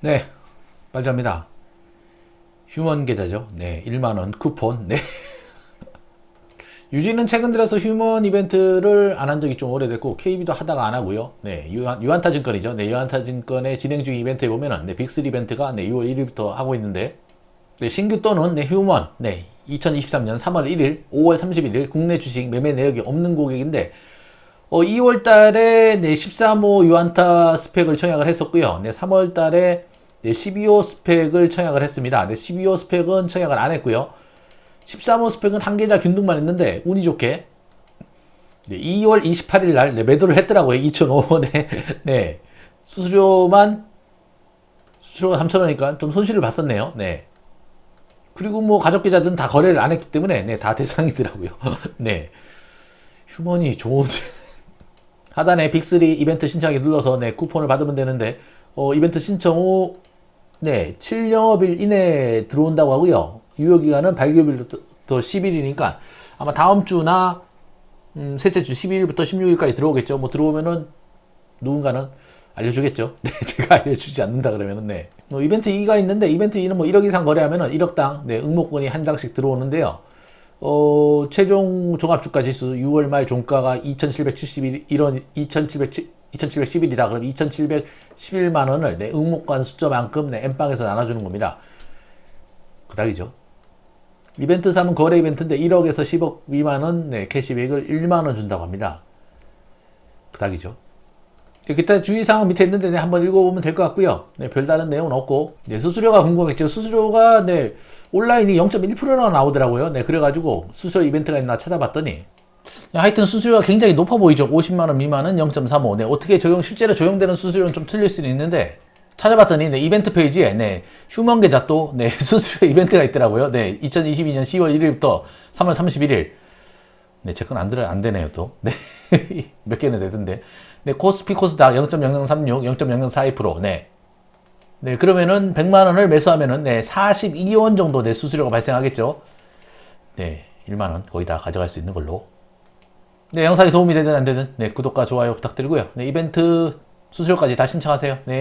네, 빨리합니다. 휴먼 계좌죠. 네, 1만원 쿠폰. 네. 유지는 최근 들어서 휴먼 이벤트를 안 한 적이 좀 오래됐고, KB도 하다가 안 하고요. 네, 유한, 유한 타 증권이죠. 네, 유한타 증권의 진행 중 이벤트에 보면은, 네, 빅3 이벤트가 네, 6월 1일부터 하고 있는데, 네, 신규 또는 네, 휴먼, 네, 2023년 3월 1일, 5월 31일 국내 주식 매매 내역이 없는 고객인데, 어, 2월 달에 네, 13호 유한타 스펙을 청약을 했었고요. 네, 3월 달에 네, 12호 스펙을 청약을 했습니다. 네, 12호 스펙은 청약을 안 했고요. 13호 스펙은 한 계좌 균등만 했는데 운이 좋게 네, 2월 28일 날 네, 매도를 했더라고요. 2,500원에 네, 수수료만 수수료가 3,000원이니까 좀 손실을 봤었네요. 네. 그리고 뭐 가족 계좌들은 다 거래를 안 했기 때문에 네, 다 대상이더라고요. 네. 휴먼이 좋은 하단에 빅3 이벤트 신청하기 눌러서 네, 쿠폰을 받으면 되는데 어, 이벤트 신청 후 네, 7영업일 이내에 들어온다고 하고요. 유효 기간은 발급일부터 10일이니까 아마 다음 주나 음, 셋째 주 12일부터 16일까지 들어오겠죠. 뭐 들어오면은 누군가는 알려주겠죠. 네, 제가 알려주지 않는다 그러면은 네. 뭐 이벤트 2가 있는데 이벤트 2는 뭐 1억 이상 거래하면은 1억당 네, 응모권이 한 장씩 들어오는데요. 어, 최종 종합주가 지수 6월 말 종가가 2,771, 이런 2,700, 2,711이다. 그럼 2,711만 원을 내 응모권 숫자만큼 내 엠빵에서 나눠주는 겁니다. 그닥이죠. 이벤트 3은 거래 이벤트인데 1억에서 10억 미만은 네, 캐시백을 1만 원 준다고 합니다. 그닥이죠. 기타 주의사항은 밑에 있는데 네, 한번 읽어보면 될 것 같고요. 네, 별다른 내용은 없고 네, 수수료가 궁금했죠. 수수료가 네, 온라인이 0.1%나 나오더라고요. 네, 그래가지고 수수료 이벤트가 있나 찾아봤더니 네, 하여튼 수수료가 굉장히 높아 보이죠. 50만 원 미만은 0.35. 네, 어떻게 적용 실제로 적용되는 수수료는 좀 틀릴 수는 있는데 찾아봤더니 네, 이벤트 페이지에 네, 휴먼 계좌 또 네, 수수료 이벤트가 있더라고요. 네, 2022년 10월 1일부터 3월 31일. 네, 제 건 안 들어 안 되네요, 또. 네. 몇 개는 되던데. 네, 코스피 코스닥 0.0036, 0.0042%. 네. 네, 그러면은 100만 원을 매수하면은 네, 42원 정도 내 수수료가 발생하겠죠. 네, 1만 원 거의 다 가져갈 수 있는 걸로. 네, 영상이 도움이 되든 안 되든 네, 구독과 좋아요 부탁드리고요. 네, 이벤트 수수료까지 다 신청하세요. 네.